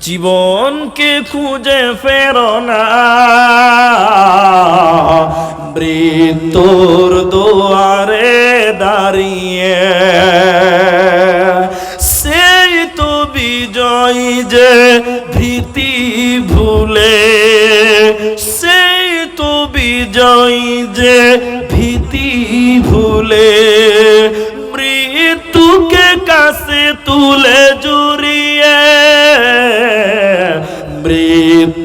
জীবনকে খুঁজে ফেরো না। মৃত্যুর দুয়ারে দাঁড়িয়ে সেই তো বিজয়ী যে ভীতি ভুলে, সেই তো বিজয়ী যে ভীতি ভুলে, মৃত্যুকে কাছে তুলে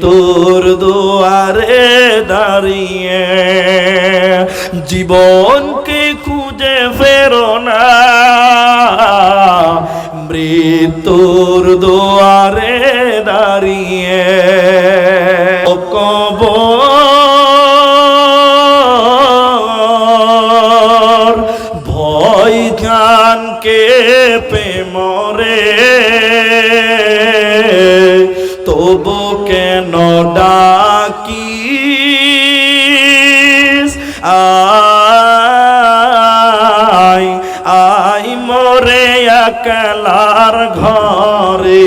মৃত্যুর দুয়ারে দাঁড়িয়ে জীবনকে খুঁজে ফেরো না। মৃত্যুর দুয়ারে দাঁড়িয়ে কবর একলার ঘরে।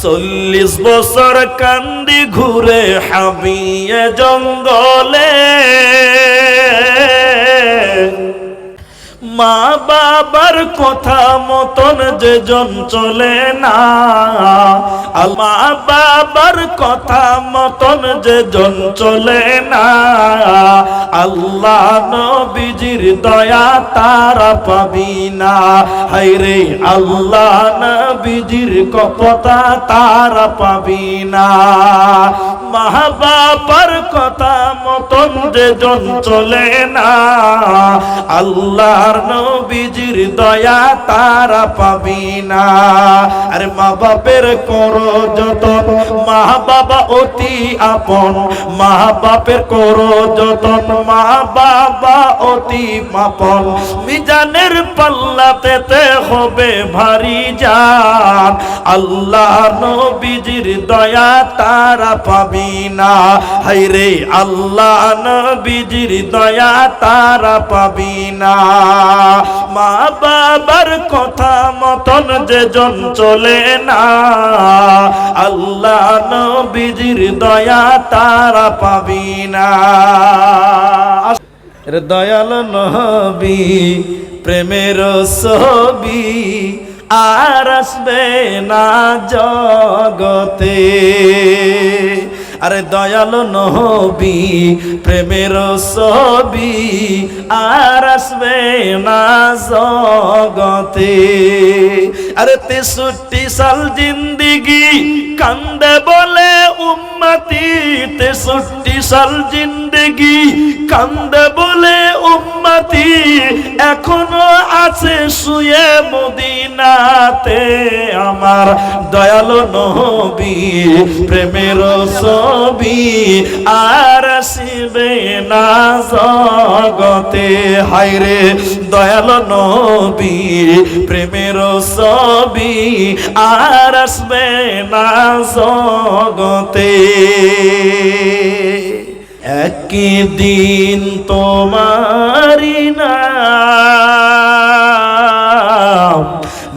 চল্লিশ বছর কান্দি ঘুরে হামিয়ে জঙ্গলে। মা বাবার কথা মতন যে জন চলে না। মা বাবার কথা মতন যে জন চলে না। আল্লাহ নবীজির দয়া তারা পাবি না। হাইরে আল্লাহ নবীজির কপতা তারা পাবি না। মা বাবার কথা মতন যে জন চলে না, আল্লাহর নবীজির দয়া তারা পাবি না। আরে মা বাপের করো যত মা বাবা অতি আপন। মা বাপের করো যত মা বাবা অতি মাপন। মিজানের পাল্লাতে হবে ভারী যান আল্লাহ নবীজির দয়া তারা পাবি না হাইরে আল্লাহ নবীজির দয়া তারা পাবি না মা বাবার কথা মতন যে জন চলে না। আল্লাহ নবীজির দয়া তারা পাবি না রে দয়াল নবী, প্রেমের ছবি আর আসবে না জগতে। আরে দয়াল নবী, প্রেমের ছবি আর আসবে না জগতে। আরে তেষট্টি সাল জিন্দিগি কান্দে বলে উম্মতি, তেষট্টি সাল জিন্দিগি কান্দে বলে উম্মতি, এখনও আছে শুয়ে মদিনাতে আমার দয়াল নবী, প্রেমের ছবি আর আসিবে না জগতে। হাইরে দয়াল নবী, প্রেমের ছবি আর আসবে না জগতে। একদিন তোমারি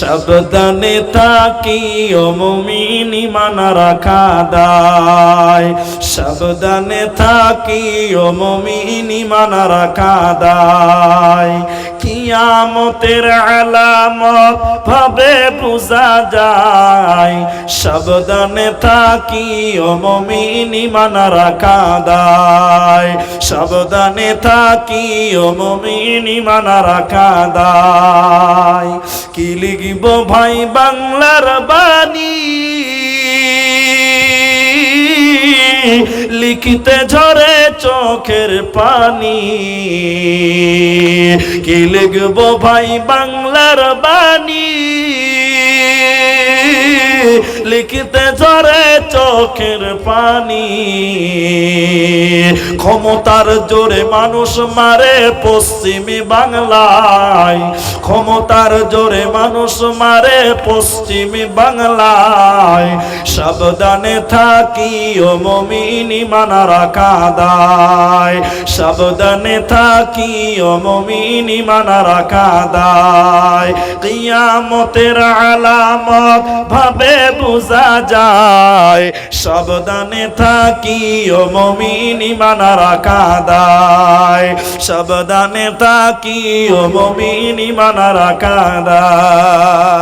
সাবধানে থাকি ও মুমিনি মানা রাখা দায়। সাবধানে থাকি ও মুমিনি মানা রাখা দায়। কিয়ামতের আলামত ভাবে বোঝা যায়। সাবধানে থাকি ও মুমিনি মানা রাখা দায় সাবধানে থাকি ও মুমিনি মানা রাখা দায় কি লিখিব ভাই বাংলার বাণী? লিখিতে ঝরে চোখের পানি। কি লিখব ভাই বাংলার বাণী? লিখিতে ঝরে চোখের পানি। ক্ষমতার জোরে মানুষ মারে পশ্চিমী বাংলায়। বাংলায় ক্ষমতার জোরে মানুষ মারে পশ্চিম বাংলায়। সাবধানে থাকি ও মমিনি মানারা কাদায়। সাবধানে থাকি ও মমিনি মানারা কাদায়। কিয়ামতের আলামত ভাবে বোঝা যায়, সাবধানে থাকি ও মমিনি মানারা কাদায় সাবধানে থাকি ও মমিনি মানারা কাদায়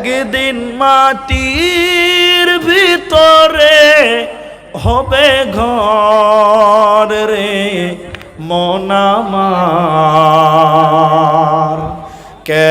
একদিন মাটির ভিতরে হবে ঘর রে মনামার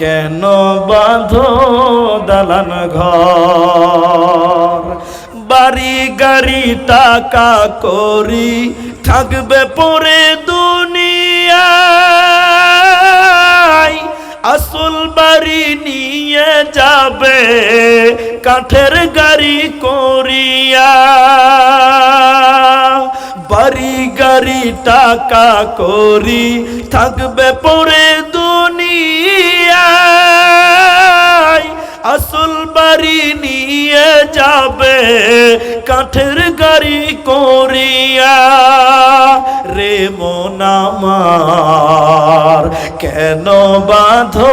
কেন বাঁধো দালান ঘর? বাড়ি, গাড়ি, টাকা করি থাকবে পরে দুনিয়ায়। আসল বাড়ি নিয়ে যাবে কাঠের গাড়ি করিয়া। বাড়ি, গাড়ি, টাকা করি থাকবে পরে দুনিয়ায় আসল বাড়ি নিয়ে যাবে, কাঠের গাড়ি করিয়া। রে মোনামার কেন বাঁধো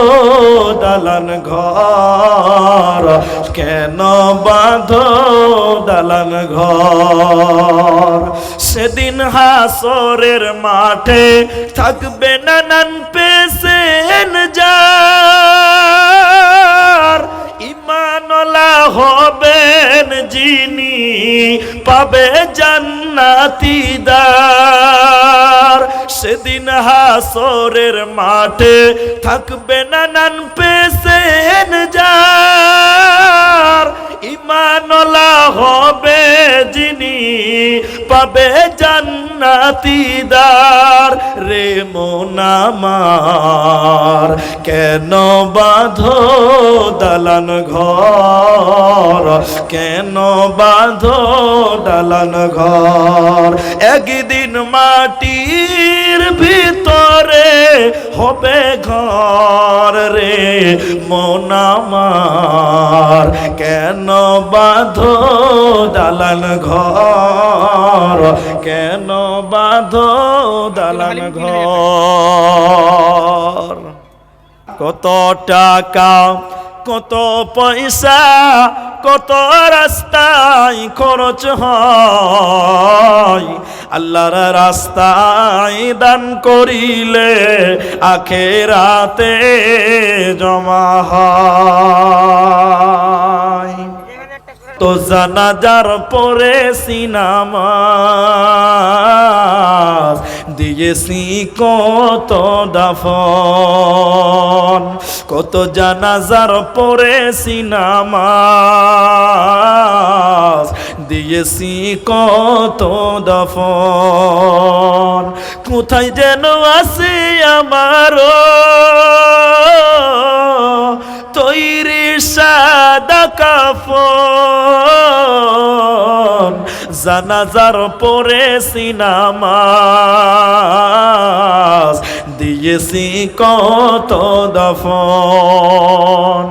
দালান ঘর? কেন বাঁধো দালান ঘর? সেদিন হাসরের মাঠে থাকবে নানান পেশেন যার হবেন যিনি পাবে জান্নাতি দার সেদিন হাসরের মাঠে থাকবে নানান পেশেন যার ইমানলা হবে পাবে জান্নাতি দার রে মোনামার কেন বাঁধো দালান ঘর? কেন বাঁধো দালান ঘর? একদিন মাটির ভিতরে হবে ঘর রে মোনামার কেন বাঁধো দালান ঘর? কেন বাঁধো দালান ঘর? কত টাকা, কত পয়সা, কত রাস্তায় খরচ হয়। আল্লাহর রাস্তায় দান করিলে আখেরাতে জমা হয়। তো জানাজার পরে সিনামাজ দিয়েছি কত দাফন। কত জানাজার পরে সিনামাজ দিয়েছি কত দফন। কোথায় যেন আছে আমারও তৈরি সাদা কাফন। জানাজার পরে সিনামাজ দিয়েছি কত দফন।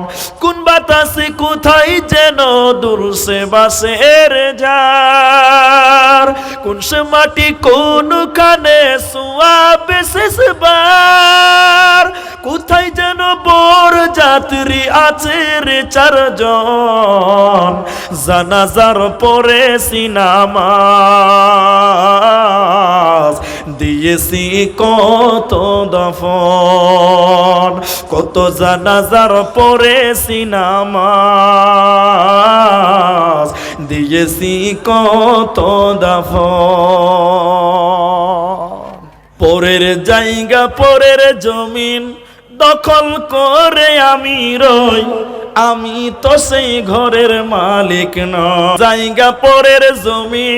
কোন বাতাসে, কোথায় যেন দূরসে বাসের যার কোন সে মাটি, কোন কানে সুয়াবে শেষবার কোথায় যেন বর যাত্রী আছে রে চারজন। জানাজার পরে সিনামাজ দিয়েছি কত দফন, কত জানাজার পরে সিনামাজ দিয়েছি কত দফন। পরের জায়গা, পরের জমিন দখল করে আমি রই, আমি তো সেই ঘরের মালিক ন জায়গা, পরের জমি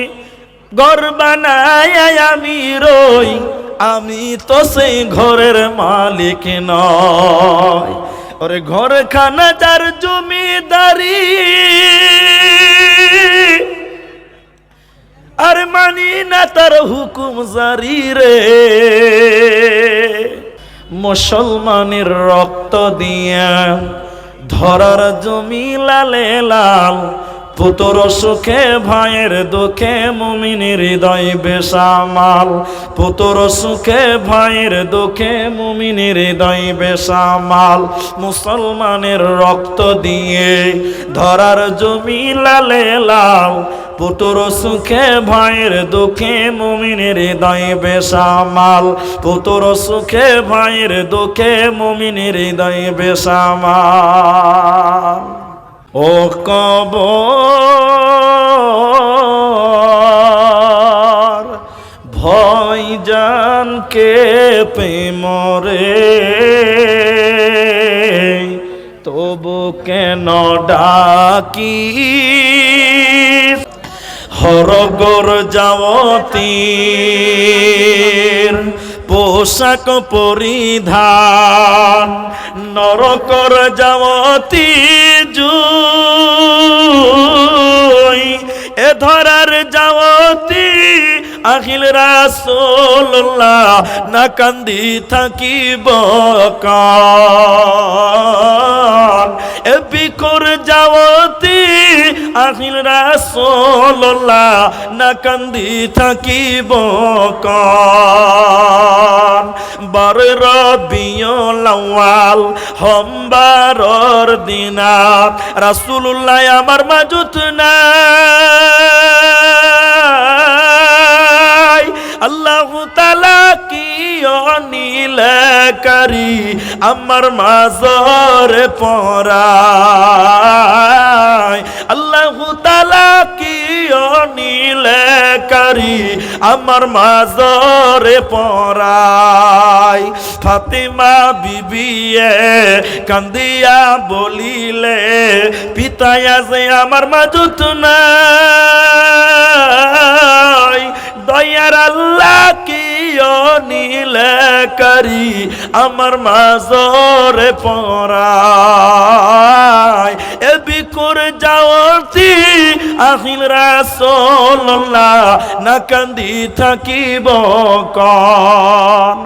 ঘর বানায় আমি রই, আমি তো সেই ঘরের মালিক নয় ওরে ঘর খানা যার জমিদারি, আর মানি না তার হুকুম জারি রে। মুসলমানের রক্ত দিয়া ধরার জমি লালে লাল পুতর সুখে, ভাইয়ের দুঃখে, মুমিনের হৃদয় বেসামাল। পুতর সুখে, ভাইয়ের দুঃখে, মুমিনের হৃদয় বেসামাল। মুসলমানের রক্ত দিয়ে ধরার জমি লালে লাল। পুতর সুখে, ভাইয়ের দুঃখে, মুমিনের হৃদয় বেসামাল। পুতর সুখে, ভাইয়ের দুঃখে, মুমিনের হৃদয় বেসামাল। ও কবর ভয় জানকে প্রেমরে তবু কেন ডাকি হরগর যাওতীর পোশাক পরিধান, নরকর যাওতি জুই। এ ধরার যাওতি আখিল রাসোল্লাহ না কান্দি থাকিব কান এ বিকর যাওতি আখিল রাসোল্লাহ না কান্দি থাকিব কান। বার রবিয়লাওয়াল হম্বারর দিনা রাসূলুল্লাহ আমার মাজুত নাই। আল্লাহ তালা কি অনিলকারী আমার মাজর পরায় অনিলকারী আমার মাজরে পরায় ফাতিমা বিবিয়ে কান্দিয়া বলিলে, পিতায়া যে আমার মাজুত নাই। দয়ার আল্লাহ কি নীলে করি আমার মাজরে পরায় এ বিকুর যাওয়াতি আহিল রাসোল্লাহ না কান্দি থাকিব কন।